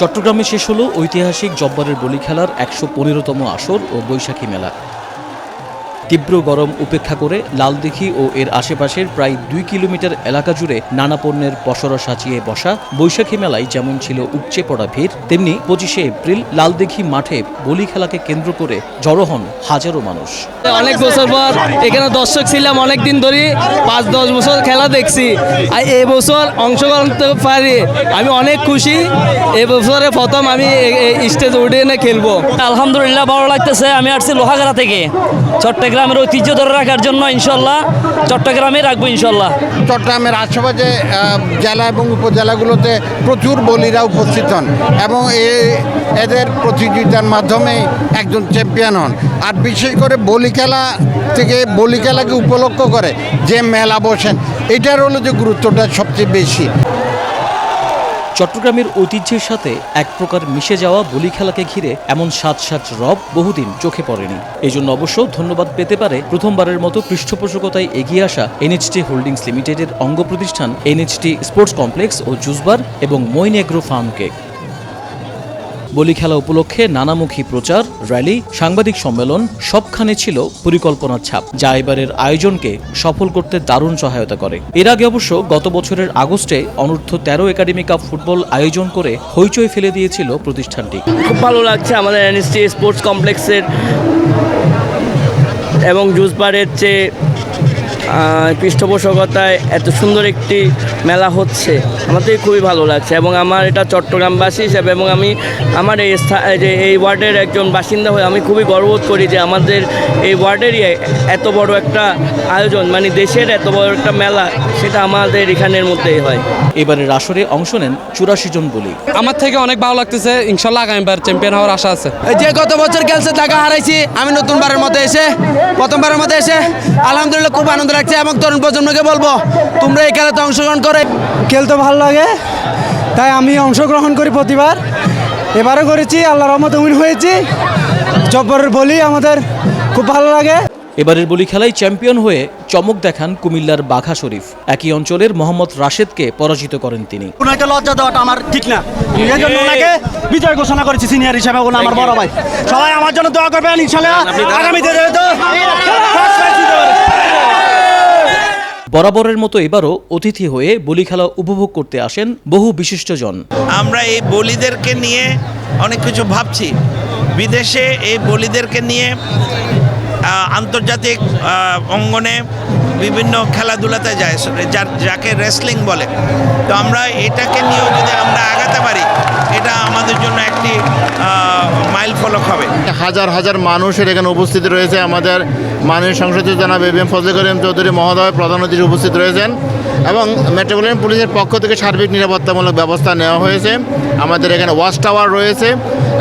চট্টগ্রামে শেষ হলো ঐতিহাসিক জব্বারের বলি খেলার একশো পনেরোতম আসর ও বৈশাখী মেলা। তীব্র গরম উপেক্ষা করে লালদিঘি ও এর আশেপাশের প্রায় দুই কিলোমিটার এলাকা জুড়ে নানা পণ্যের পসরা সাজিয়ে বসা বৈশাখী মেলায় যেমন ছিল উপচে পড়া ভিড় তেমনি পঁচিশে এপ্রিল লালদিঘি মাঠে বলি খেলাকে কেন্দ্র করে জড়ো হন হাজারো মানুষ। অনেক বছর পর এখানে দর্শক ছিলাম অনেক দিন ধরে পাঁচ দশ বছর খেলা দেখছি। আর এই বছর অংশগ্রহণ করতে পারি। আমি অনেক খুশি। এই বছরে প্রথম আমি স্টেজ উঠে এনে খেলব। আলহামদুলিল্লাহ ভালো লাগতেছে। আমি আসছি লোহাগাড়া থেকে চট্টগ্রামের ঐতিহ্য ধরে রাখার জন্য ইনশাল্লাহ চট্টগ্রামে রাখব ইনশাল্লাহ। চট্টগ্রামের আশেপাশে জেলা এবং উপজেলাগুলোতে প্রচুর বলিরা উপস্থিত হন এবং এদের প্রতিযোগিতার মাধ্যমে একজন চ্যাম্পিয়ন হন। আর বিশেষ করে বলি খেলা থেকে বলি খেলাকে উপলক্ষ করে যে মেলা বসেন, এটার হলো যে গুরুত্বটা সবচেয়ে বেশি। চট্টগ্রামের ঐতিহ্যের সাথে এক প্রকার মিশে যাওয়া বলি খেলাকে ঘিরে এমন সাত সাত রব বহুদিন চোখে পড়েনি। এই জন্য অবশ্য ধন্যবাদ পেতে পারে প্রথমবারের মতো পৃষ্ঠপোষকতায় এগিয়ে আসা এনএচটি হোল্ডিংস লিমিটেডের অঙ্গ প্রতিষ্ঠান এনএচটি স্পোর্টস কমপ্লেক্স ও জুসবার এবং মইন এগ্রো ফার্মকে বলি খেলা উপলক্ষে নানামুখী প্রচার র্যালি সাংবাদিক সম্মেলন সবখানে ছিল পরিকল্পনার ছাপ যা এবারের আয়োজনকে সফল করতে দারুণ সহায়তা করে। এর আগে অবশ্য গত বছরের আগস্টে অনূর্ধ্ব তেরো একাডেমি কাপ ফুটবল আয়োজন করে হইচই ফেলে দিয়েছিল প্রতিষ্ঠানটি। খুব ভালো লাগছে আমাদের এনএসটি স্পোর্টস কমপ্লেক্সের এবং জুসবারের চেয়ে আহ, পৃষ্ঠপোষকতায় এত সুন্দর একটি মেলা হচ্ছে। আমাদের খুবই ভালো লাগছে এবং আমার এটা চট্টগ্রামবাসী হিসাবে এবং আমি আমার এই যে এই ওয়ার্ডের একজন বাসিন্দা হয়ে আমি খুবই গর্ববোধ করি যে আমাদের এই ওয়ার্ডেরই এত বড় একটা আয়োজন মানে দেশের এত বড় একটা মেলা সেটা আমাদের এখানের মধ্যেই হয়। এবারের আসরে অংশ নেন চুরাশি জন বলি। আমার থেকে অনেক ভালো লাগতেছে ইনশাল্লাহ আগামীবার চ্যাম্পিয়ন হওয়ার আশা আছে। যে গত বছর খেলছে টাকা হারাইছি আমি নতুনবারের মতো এসে প্রথমবারের মতো এসে আলহামদুলিল্লাহ খুব আনন্দ লাগছে এবং তরুণ প্রজন্মকে বলব তোমরা এই খেলাতে অংশগ্রহণ করে। খেলতে ভালো লাগে তাই আমি অংশগ্রহণ করি প্রতিবার। এবারও করেছি আল্লাহ রহমত উইন হয়েছি। জব্বরের বলি আমাদের খুব ভালো লাগে। এবারের বলি খেলায় চ্যাম্পিয়ন হয়ে চমক দেখান কুমিল্লার বাঘা শরীফ। একই অঞ্চলের মোহাম্মদ রাশেদকে পরাজিত করেন তিনি। ওনাকে লজ্জা দেওয়াটা আমার ঠিক না। এই জন্য ওনাকে বিজয় ঘোষণা করেছি সিনিয়র হিসেবে ওনা আমার বড় ভাই। সবাই আমার জন্য দোয়া করবেন ইনশাল্লাহ আগামীতে বরাবরের মতো এবারও অতিথি হয়ে বলি খেলা উপভোগ করতে আসেন বহু বিশিষ্টজন। আমরা এই বলিদেরকে নিয়ে অনেক কিছু ভাবছি। বিদেশে এই বলিদেরকে নিয়ে আন্তর্জাতিক অঙ্গনে বিভিন্ন খেলাধুলাতে যায় যার যাকে রেসলিং বলে। তো আমরা এটাকে নিয়েও যদি আমরা আগাতে পারি এটা আমাদের জন্য একটি মাইল ফলক হবে। হাজার হাজার মানুষের এখানে উপস্থিত রয়েছে। আমাদের মাননীয় সংসদীয় জনাব A B M Fazle Karim Chowdhury মহোদয় প্রধান অতিথি উপস্থিত রয়েছেন এবং মেট্রোপলিটন পুলিশের পক্ষ থেকে সার্বিক নিরাপত্তামূলক ব্যবস্থা নেওয়া হয়েছে। আমাদের এখানে ওয়াচ টাওয়ার রয়েছে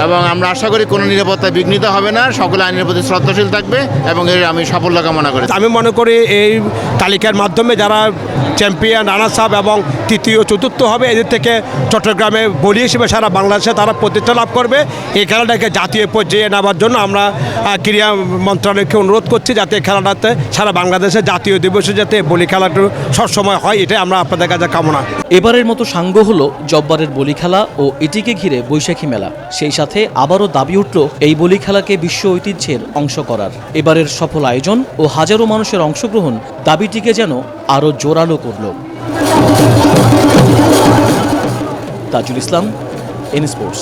এবং আমরা আশা করি কোনো নিরাপত্তা বিঘ্নিত হবে না। সকলে আইনের প্রতি শ্রদ্ধাশীল থাকবে এবং এর আমি সাফল্য কামনা করি। আমি মনে করি এই তালিকার মাধ্যমে যারা চ্যাম্পিয়ন রানার্স আপ এবং তৃতীয়, চতুর্থ হবে, এদের থেকে চট্টগ্রামে বলি হিসেবে সারা বাংলাদেশে তারা প্রতিষ্ঠা লাভ করবে। এই খেলাটাকে জাতীয় পর্যায়ে নেওয়ার জন্য আমরা ক্রীড়া মন্ত্রণালয়কে অনুরোধ করছি যাতে খেলাটাতে সারা বাংলাদেশে জাতীয় দিবসে যাতে বলি খেলাটা সবসময় হয়, এটাই আমরা আপনাদের কাছে কামনা। এবারের মতো সাঙ্গ হলো জব্বারের বলি খেলা ও এটিকে ঘিরে বৈশাখী মেলা। সেই সাথে আবারও দাবি উঠল এই বলি খেলাকে বিশ্ব ঐতিহ্যের অংশ করার। এবারের সফল আয়োজন ও হাজারো মানুষের অংশগ্রহণ দাবিটিকে যেন আরও জোরালো করল। Tajul Islam in sports